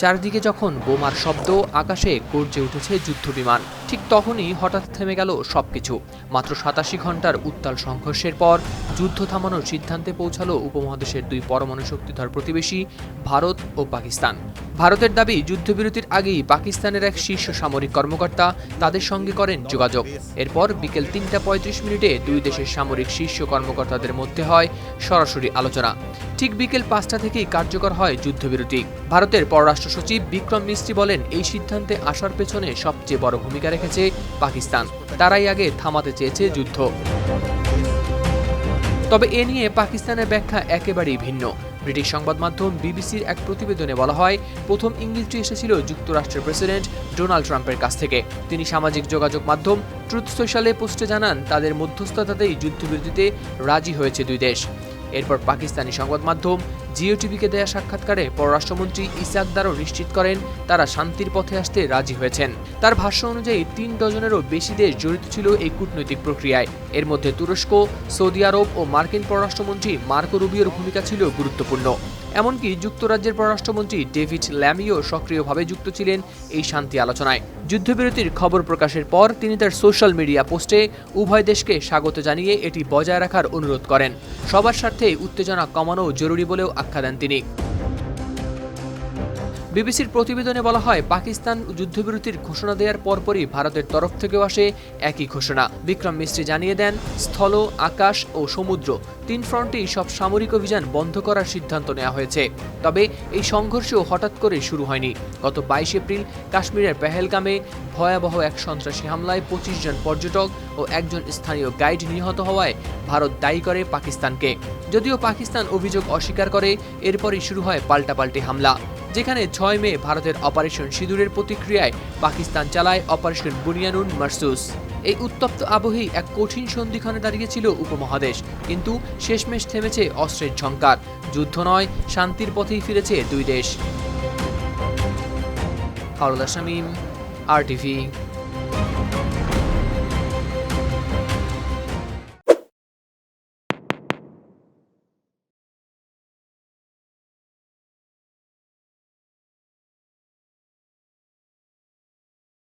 চারদিকে যখন বোমার শব্দ, আকাশে গর্জে উঠেছে যুদ্ধবিমান, ঠিক তখনই হঠাৎ থেমে গেল সবকিছু। মাত্র সাতাশি ঘণ্টার উত্তাল সংঘর্ষের পর যুদ্ধ থামানোর সিদ্ধান্তে পৌঁছালো উপমহাদেশের দুই পরমাণু শক্তিধর প্রতিবেশী ভারত ও পাকিস্তান। ভারতের দাবি, যুদ্ধবিরতির আগেই পাকিস্তানের এক শীর্ষ সামরিক কর্মকর্তা তাদের সঙ্গে করেন যোগাযোগ। এরপর বিকেল তিনটা পঁয়ত্রিশ মিনিটে দুই দেশের সামরিক শীর্ষ কর্মকর্তাদের মধ্যে হয় সরাসরি আলোচনা। ঠিক বিকেল পাঁচটা থেকেই কার্যকর হয় যুদ্ধবিরতি। ভারতের পররাষ্ট্র সচিব বিক্রম মিস্ত্রি বলেন, এই সিদ্ধান্তে আসার পেছনে সবচেয়ে বড় ভূমিকা রেখেছে পাকিস্তান। তারাই আগে থামাতে চেয়েছে যুদ্ধ। তবে এ নিয়ে পাকিস্তানের ব্যাখ্যা একেবারেই ভিন্ন। ব্রিটিশ সংবাদ মাধ্যম বিবিসির এক প্রতিবেদনে বলা হয়, প্রথম ইংলিশটি এসেছিল যুক্তরাষ্ট্রের প্রেসিডেন্ট ডোনাল্ড ট্রাম্পের কাছ থেকে। তিনি সামাজিক যোগাযোগ মাধ্যম ট্রুথ সোশ্যালে পোস্টে জানান, তাদের মধ্যস্থতাতেই যুদ্ধবিরতিতে রাজি হয়েছে দুই দেশ। এরপর পাকিস্তানি সংবাদ মাধ্যম জিও টিভিকে দেয়া সাক্ষাৎকারে পররাষ্ট্রমন্ত্রী ইসাক দারও নিশ্চিত করেন, তারা শান্তির পথে আসতে রাজি হয়েছেন। তার ভাষ্য অনুযায়ী, তিন ডজনেরও বেশি দেশ জড়িত ছিল এই কূটনৈতিক প্রক্রিয়ায়। এর মধ্যে তুরস্ক, সৌদি আরব ও মার্কিন পররাষ্ট্রমন্ত্রী মার্কো রুবিওর ভূমিকা ছিল গুরুত্বপূর্ণ। এমনকি যুক্তরাজ্যের পররাষ্ট্রমন্ত্রী ডেভিড ল্যামিও সক্রিয়ভাবে যুক্ত ছিলেন এই শান্তি আলোচনায়। যুদ্ধবিরতির খবর প্রকাশের পর তিনি তার সোশ্যাল মিডিয়া পোস্টে উভয় দেশকে স্বাগত জানিয়ে এটি বজায় রাখার অনুরোধ করেন। সবার স্বার্থে উত্তেজনা কমানো জরুরি বলেও আখ্যা দেন তিনি। বিবিসির প্রতিবেদনে বলা হয়, পাকিস্তান যুদ্ধবিরতির ঘোষণা দেওয়ার পরপরই ভারতের তরফ থেকেও আসে একই ঘোষণা। বিক্রম মিস্ত্রি জানিয়ে দেন, স্থল, আকাশ ও সমুদ্র তিন ফ্রন্টেই সব সামরিক অভিযান বন্ধ করার সিদ্ধান্ত নেওয়া হয়েছে। তবে এই সংঘর্ষও হঠাৎ করে শুরু হয়নি। গত বাইশ এপ্রিল কাশ্মীরের পেহেলগামে ভয়াবহ এক সন্ত্রাসী হামলায় পঁচিশ জন পর্যটক ও একজন স্থানীয় গাইড নিহত হওয়ায় ভারত দায়ী করে পাকিস্তানকে। যদিও পাকিস্তান অভিযোগ অস্বীকার করে, এরপরই শুরু হয় পাল্টাপাল্টি হামলা, যেখানে ছয় মে ভারতের অপারেশন সিঁদুরের প্রতিক্রিয়ায় পাকিস্তান চালায় অপারেশন বুনিয়ানুন মার্সুস। এই উত্তপ্ত আবহেই এক কঠিন সন্ধিক্ষণে দাঁড়িয়েছিল উপমহাদেশ, কিন্তু শেষমেশ থেমেছে অস্ত্রের ঝঙ্কার যুদ্ধ নয়, শান্তির পথেই ফিরেছে দুই দেশ। আর টিভি